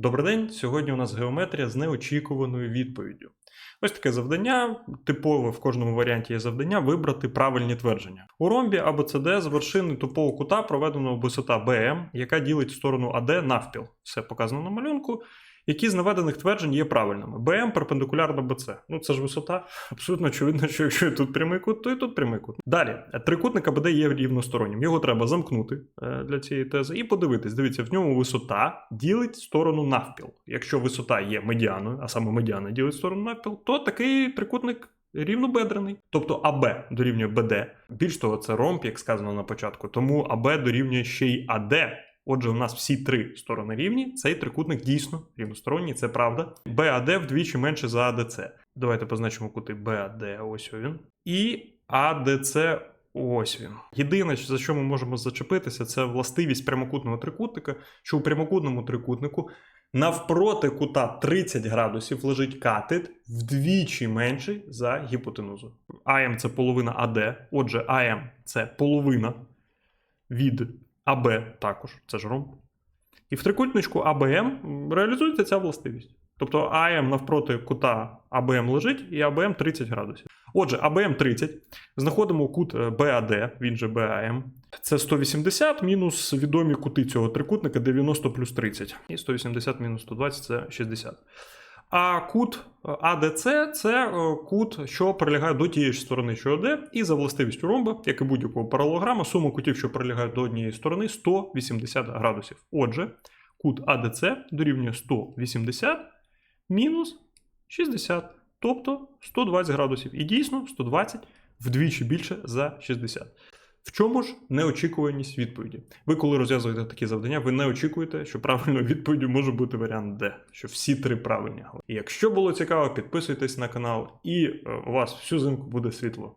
Добрий день. Сьогодні у нас геометрія з неочікуваною відповіддю. Ось таке завдання. Типове в кожному варіанті є завдання вибрати правильні твердження. У ромбі або ЦД з вершини тупого кута проведено висота БМ, яка ділить сторону АД навпіл. Все показано на малюнку. Які з наведених тверджень є правильними? БМ перпендикулярно БЦ. Ну це ж висота. Абсолютно очевидно, що якщо і тут прямий кут, то і тут прямий кут. Далі, трикутник АБД є рівностороннім. Його треба замкнути е, для цієї тези і подивитись. Дивіться, в ньому висота ділить сторону навпіл. Якщо висота є медіаною, а саме медіана ділить сторону навпіл, то такий трикутник рівнобедрений. Тобто АБ дорівнює БД. Більш того, це ромб, як сказано на початку. Тому АБ дорівнює ще й АД. Отже, у нас всі три сторони рівні. Цей трикутник дійсно рівносторонній, це правда. БАД вдвічі менше за АДЦ. Давайте позначимо кути БАД, ось він. І АДЦ ось він. Єдине, за що ми можемо зачепитися, це властивість прямокутного трикутника, що у прямокутному трикутнику навпроти кута 30 градусів лежить катет вдвічі менший за гіпотенузу. АМ це половина АД. Отже, АМ це половина від АБ також, це ж ромб. І в трикутничку АБМ реалізується ця властивість. Тобто АМ навпроти кута АБМ лежить, і АБМ 30 градусів. Отже, АБМ 30. Знаходимо кут е, БАД, він же БАМ. Це 180 мінус відомі кути цього трикутника 90 плюс 30. І 180 мінус 120 це 60. А кут е, АДЦ це е, кут, що прилягає до тієї ж сторони, що АД, і за властивістю ромба, як і будь-якого паралограма, сума кутів, що прилягають до однієї сторони, 180 градусів. Отже, кут АДЦ дорівнює 180 мінус 60, тобто 120 градусів. І дійсно 120 вдвічі більше за 60. В чому ж неочікуваність відповіді? Ви, коли розв'язуєте такі завдання, ви не очікуєте, що правильною відповіддю може бути варіант Д, що всі три правильні. І якщо було цікаво, підписуйтесь на канал, і е, у вас всю зимку буде світло.